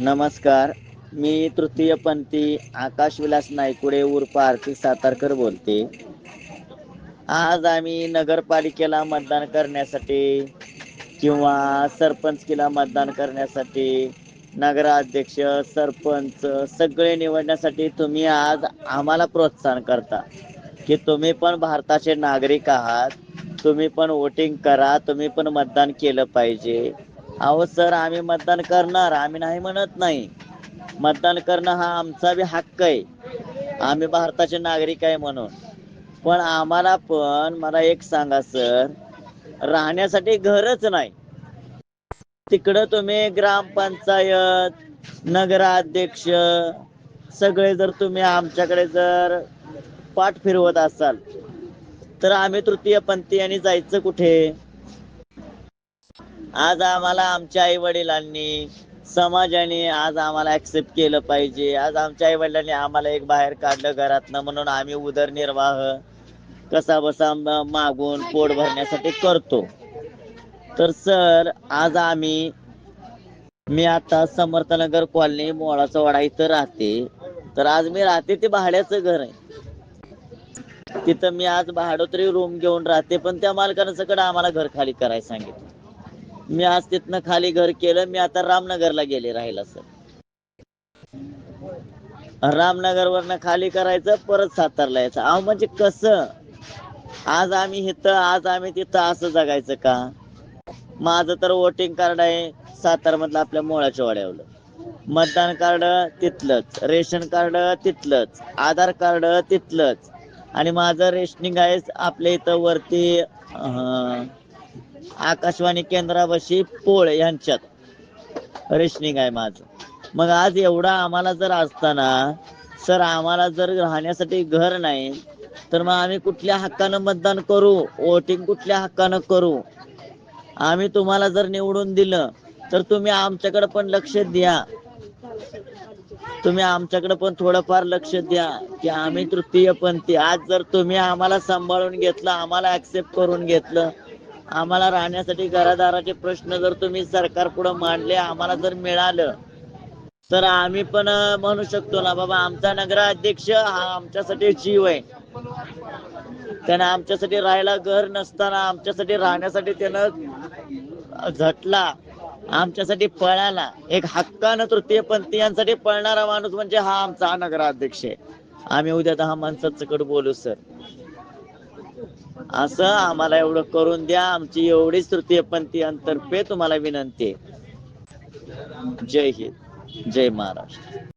नमस्कार मी तृतीयपंथी आकाश विलास नायकुडे उर्फ आर्थिक सातारकर बोलते. आज आम्ही नगरपालिकेला मतदान करण्यासाठी किंवा सरपंचकीला मतदान करण्यासाठी नगराध्यक्ष सरपंच सगळे निवडण्यासाठी तुम्ही आज आम्हाला प्रोत्साहन करता. की तुम्ही पण भारताचे नागरिक आहात तुम्ही पण वोटिंग करा तुम्ही पण मतदान केलं पाहिजे. अहो सर आम्ही मतदान करणार. आम्ही नाही म्हणत नाही. मतदान करणं हा आमचा बी हक्क आहे. आम्ही भारताचे नागरिक आहे म्हणून. पण आम्हाला पण मला एक सांगा सर. राहण्यासाठी घरच नाही. तिकडं तुम्ही ग्रामपंचायत नगराध्यक्ष सगळे जर तुम्ही आमच्याकडे जर पाठ फिरवत असाल तर आम्ही तृतीयपंथी आणि जायचं कुठे? आज आम्हाला आमच्या आई वडिलांनी समाजाने आज आम्हाला ऍक्सेप्ट केलं पाहिजे. आज आमच्या आई वडिलांनी आम्हाला एक बाहेर काढलं घरातनं म्हणून आम्ही उदरनिर्वाह कसा बसा मागून पोट भरण्यासाठी करतो. तर सर आज आम्ही मी आता समर्थनगर कॉलनी मोळाचा वाडा इथं राहते. तर आज मी राहते ते भाड्याचं घर आहे. तिथं मी आज भाडोतरी रूम घेऊन राहते पण त्या मालकानं सगळं आम्हाला घर खाली करायला सांगितलं. मी आज तिथनं खाली घर केलं मी आता रामनगरला गेले राहिला सर. रामनगर वरनं खाली करायचं परत सातारला यायचं. अहो म्हणजे कसं? आज आम्ही इथं आज आम्ही तिथं असं जगायचं का? माझं तर वोटिंग कार्ड आहे सातारमधलं आपल्या मुळाच्या वाड्यावलं. मतदान कार्ड तिथलंच रेशन कार्ड तिथलंच आधार कार्ड तिथलंच. आणि माझं रेशनिंग आहे आपल्या इथं वरती आकाशवाणी केंद्रावशी पोळ यांच्यात. रेशनिंग आहे माझं. मग आज एवढा आम्हाला जर असताना सर आम्हाला जर राहण्यासाठी घर नाही तर मग आम्ही कुठल्या हक्कानं मतदान करू? वोटिंग कुठल्या हक्कानं करू? आम्ही तुम्हाला जर निवडून दिलं तर तुम्ही आमच्याकडे पण लक्ष द्या. तुम्ही आमच्याकडे पण थोडंफार लक्ष द्या की आम्ही तृतीयपंथी आज जर तुम्ही आम्हाला सांभाळून घेतलं आम्हाला ऍक्सेप्ट करून घेतलं आम्हाला राहण्यासाठी घरादाराचे प्रश्न जर तुम्ही सरकार पुढे मांडले आम्हाला जर मिळालं तर आम्ही पण म्हणू शकतो ना बाबा आमचा नगराध्यक्ष हा आमच्यासाठी जीव आहे. त्यानं आमच्यासाठी राहायला घर नसताना आमच्यासाठी राहण्यासाठी त्यानं झटला आमच्यासाठी पळाला. एक हक्कानं तृतीयपंथीयांसाठी पळणारा माणूस म्हणजे हा आमचा हा नगराध्यक्ष आहे. आम्ही उद्या दहा कड बोलू सर. असं आम्हाला एवढं करून द्या. आमची एवढीच तृतीयपंथीयांतर्फे तुम्हाला विनंती आहे. जय हिंद. जय महाराष्ट्र.